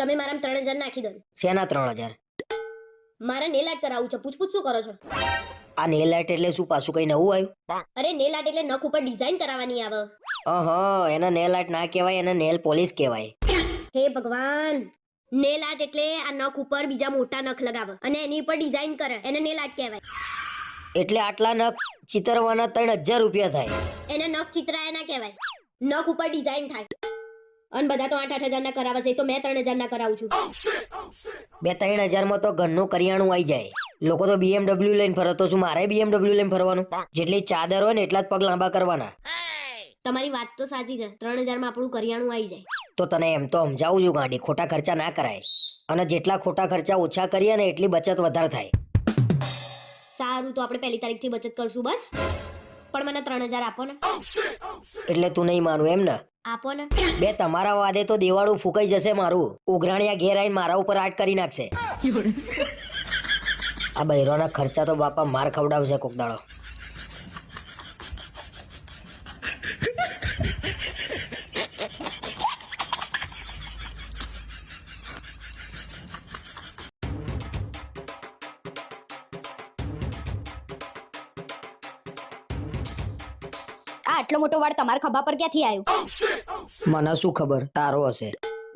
તમે મારા ત્રણ હજાર નાખી દો શેના ત્રણ હજાર? મારા નેલ આર્ટ કરાવવું છે. પૂછપૂછ શું કરો છો? આ નેલ આર્ટ એટલે શું? પાછું કઈ નવું આવ્યું? અરે નેલ આર્ટ એટલે નખ ઉપર ડિઝાઇન કરાવવાની આવે. અહ એને નેલ આર્ટ ના કહેવાય એને નેલ પોલિશ કહેવાય. હે ભગવાન! નેલ આર્ટ એટલે આ નખ ઉપર બીજા મોટા નખ લગાવે અને એની ઉપર ડિઝાઇન કરે. એને નેલ આર્ટ કહેવાય. એટલે આટલા નખ ચિતરવાના ત્રણ હજાર રૂપિયા થાય. એને નખ ચિત્રાયા ના કહેવાય. નખ ઉપર ડિઝાઇન થાય. અને બધા તો આઠ આઠ હજાર ના કરાવે છે તો મેં ત્રણ હજાર ના કરાવું છું. બે ત્રણ હજારમાં તો ઘરનું કરિયાણું આવી જાય. લોકો તો બીએમડબલ્યુ લઈને ફરતો છું શું મારે બીએમડબલ્યુ લઈને ફરવાનું. જેટલી ચાદર હોય ને એટલા જ પગ લાંબા કરવાના. તમારી વાત તો સાચી છે ત્રણ હજારમાં આપણું કરિયાણું આવી જાય. તો તને એમ તો સમજાવું છું ગાંડી ખોટા ખર્ચા ના કરાય. અને જેટલા ખોટા ખર્ચા ઓછા કરીએ ને એટલી બચત વધારે થાય. સારું તો આપણે પહેલી તારીખથી બચત કરશું બસ. પણ મને ત્રણ હજાર આપો ને. એટલે તું નહીં માનું એમ ને? આપો ને. બે તમારા વાદે તો દેવાળું ફૂંકાઈ જશે મારું. ઉઘરાણિયા ઘેર આવીને મારા ઉપર આટ કરી નાખશે. આ બૈરોના ખર્ચા તો બાપા માર ખવડાવશે કોક દાડો. આટલો મોટો વાળ તમારા ખભા પર ક્યાંથી આવ્યો? મને શું ખબર? તારો હશે.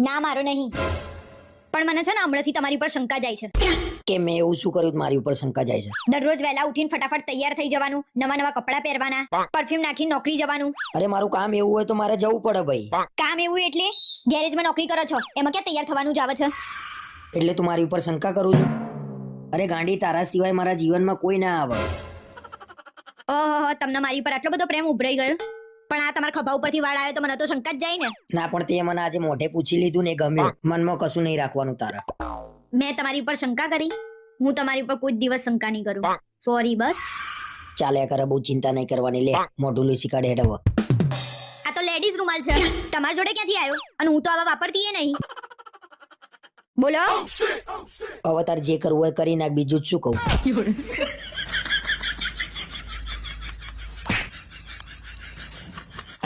ના મારો નહીં. પણ મને છે ને હમણાંથી તમારી ઉપર શંકા જાય છે. કે મેં એવું શું કર્યું મારી ઉપર શંકા જાય છે? દરરોજ વહેલા ઉઠીને ફટાફટ તૈયાર થઈ જવાનું નવા નવા કપડાં પહેરવાના પરફ્યુમ નાખી નોકરી જવાનું. અરે મારું કામ એવું હોય તો મારે જવું પડે ભાઈ. કામ એવું એટલે? ગેરેજમાં નોકરી કરો છો. એમાં ક્યાં તૈયાર થવાનું જ આવે છે? એટલે તું મારી ઉપર શંકા કરું છું? અરે ગાંડી તારા સિવાય મારા જીવનમાં કોઈ ના આવે. ઓહો તમને મારી ઉપર આટલો બધો પ્રેમ ઉભરાઈ ગયો? પણ આ તમારા ખભા ઉપરથી વાળ આવ્યો તો મને તો શંકા જ જાય ને. ના પણ તે મને આજે મોઢે પૂછી લીધું ને ગમ્યું. મનમાં કશું નહીં રાખવાનું તારા. મેં તમારી ઉપર શંકા કરી. હું તમારી ઉપર કોઈ દિવસ શંકા નહીં કરું. સોરી બસ. ચાલ્યા કરે બહુ ચિંતા નહીં કરવાની. લે મોઢું લઈ શીખાડે હેડવો. આ તો લેડીઝ રૂમાલ છે. તમારા જોડે ક્યાંથી આવ્યો? અને હું તો આવા વાપરતી નહીં. બોલો. હવે તાર જે કરવું હોય કરી નાખ બીજું જ શું કહું?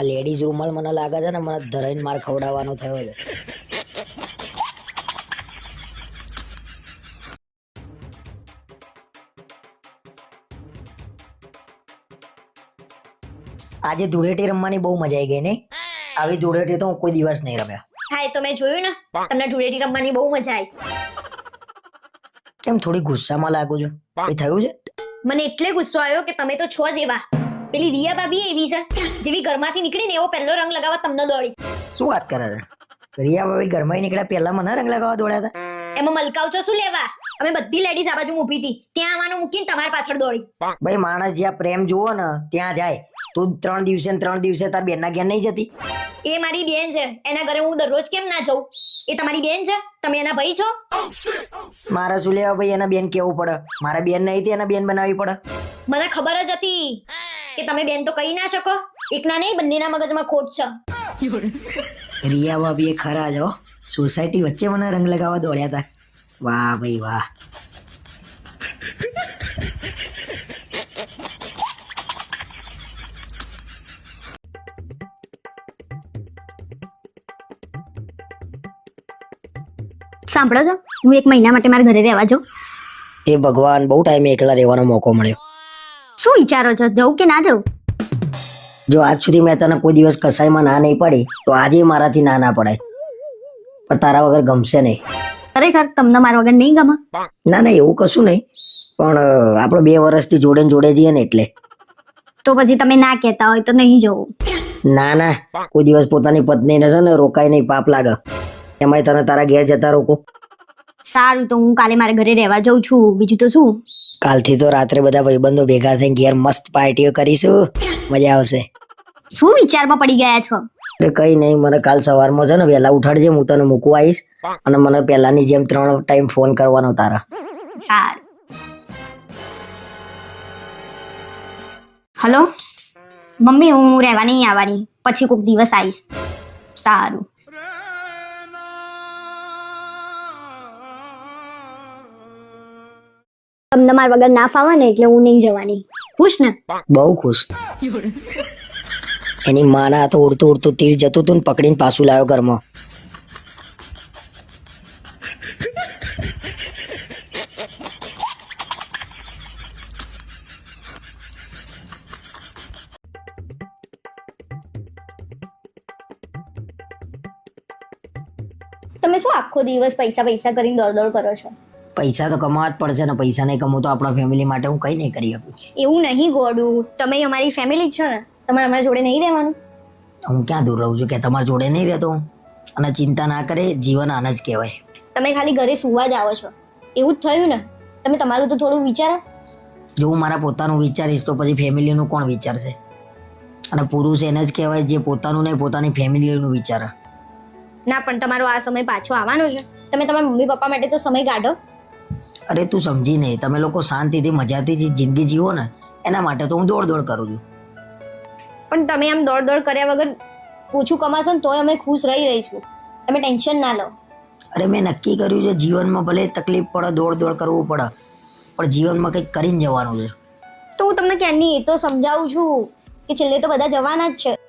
આ લેડીઝ રૂમાલ મને લાગે છે ને મને ધરાઈને માર ખવડાવવાનો થયો છે. આજે ધૂળેટી રમવાની બહુ મજા આવી ગઈ ને આવી ધૂળેટી તો હું કોઈ દિવસ નહીં રમ્યો. હા એ તો મેં જોયું ને. તમને ધૂળેટી રમવાની બહુ મજા આવી કેમ થોડી ગુસ્સામાં લાગુ છું? એ થયું છે? મને એટલે ગુસ્સો આવ્યો કે તમે તો છો જ એવા પેલી રિયા ભાભી એવી છે જેવી ઘરમાંથી નીકળીને એવો પહેલો રંગ લગાવવા તમને દોડી. શું વાત કરે છે? રિયા ભાભી ઘરમાં નીકળ્યા પહેલા મને રંગ લગાવવા દોડ્યા હતા? એમાં મલકાવ છો શું લેવા? અમે બધી લેડીઝ આ બાજુ ઊભી હતી. ત્યાં આવવાનું મૂકીને તમારી પાછળ દોડી. ભાઈ માણસ જ્યાં પ્રેમ જુઓ ને ત્યાં જાય. તું ત્રણ દિવસે ને ત્રણ દિવસે તાર બેનના ઘેર નહીં જતી? એ મારી બેન છે. એના ઘરે હું દરરોજ કેમ ના જઉં? એ તમારી બેન છે? તમે એના ભાઈ છો? મારા શું લેવા ભાઈ? એના બેન કેવું પડે? મારા બેન નહીં હતી એના બેન બનાવવી પડે? મને ખબર જ હતી. કે તમે બેન તો કહી ના શકો? એકના નહીં બંનેના મગજમાં ખોટ છે. રિયા ભાભી એ ખરા જ સોસાયટી વચ્ચે મને રંગ લગાવવા દોડ્યા હતા વાહ ભાઈ વાહ. સાંભળો છો હું એક મહિના માટે મારા ઘરે રહેવા જાઉં. એ ભગવાન બહુ ટાઈમે એકલા રહેવાનો મોકો મળ્યો. શું વિચારો છો? જવું કે ના જવું? જો આજ સુધી મેં તને કોઈ દિવસ કસાઈમાં ના નહીં પડી તો આજે મારાથી ના ના પડાય. પણ તારા વગર ગમશે નહીં. ખરેખર તમને મારા વગર નહીં ગમે? ના ના એવું કશું નહીં. પણ આપણે બે વર્ષથી જોડે ને જોડે જઈએ ને એટલે. તો પછી તમે ના કહેતા હોય તો નહીં જવું. ના ના કોઈ દિવસ પોતાની પત્નીને છે ને રોકાય નહીં પાપ લાગે. એમાંય તને તારા ઘેર જતા રોકો. સારું તો હું કાલે મારા ઘરે રહેવા જાઉં છું. બીજું તો શું? કાલથી તો રાત્રે બધા ભાઈબંધો ભેગા થઈને ઘેર મસ્ત પાર્ટીઓ કરીશું. મજા આવશે. શું વિચારમાં પડી ગયા છો? એટલે કઈ નહીં મને કાલ સવારમાં છે ને વહેલા ઉઠાડજે હું તને મૂકવા આવીશ. અને મને પહેલાની જેમ ત્રણ ટાઈમ ફોન કરવાનો તારા. સારું. હલો? મમ્મી હું રહેવા નહીં આવવાની. પછી કોઈક દિવસ આવીશ. સારું. તમને તમારા વગર ના ફાવે ને એટલે હું નહીં જવાની. ખુશ ને? બહુ ખુશ. એની માના હાથે ઉડતું ઉડતું તીર જતું હતું ને પકડીને પાછું લાવ્યો ઘરમાં. તમે શું આખો દિવસ પૈસા પૈસા કરીને દોડ દોડ કરો છો? પૈસા તો કમાવા જ પડશે ને પૈસા નહીં કમાવું તો આપણા ફેમિલી માટે હું કંઈ નહીં કરી શકું. એવું નહીં ગોડું તમે અમારી ફેમિલી જ છો ને તમારે અમારા જોડે નહીં રહેવાનું? હું ક્યાં દૂર રહું છું કે તમારા જોડે નહીં રહેતો હું? અને ચિંતા ના કરે જીવન આને જ કહેવાય. તમે ખાલી ઘરે સુવા જ આવો છો. એવું જ થયું ને? તમે તમારું તો થોડું વિચારો. જો હું મારા પોતાનું વિચારીશ તો પછી ફેમિલીનું કોણ વિચારશે? અને પુરુષ એને જ કહેવાય જે પોતાનું નહીં પોતાની ફેમિલીનું વિચારે. ના પણ તમારો આ સમય પાછો આવવાનો છે. તમે તમારા મમ્મી પપ્પા માટે તો સમય કાઢો. અરે તું સમજી નહીં. તમે લોકો શાંતિથી મજાથી જે જિંદગી જીવો ને એના માટે તો હું દોડ દોડ કરું છું. પણ તમે આમ દોડ દોડ કર્યા વગર ઓછું કમાશો ને તોય અમે ખુશ રહી રહીશું. તમે ટેન્શન ના લો. અરે મેં નક્કી કર્યું છે જીવનમાં ભલે તકલીફ પડે દોડ દોડ કરવું પડે પણ જીવનમાં કંઈક કરીને જવાનું છે. તો હું તમને ક્યાંની એ તો સમજાવું છું કે છેલ્લે તો બધા જવાના જ છે.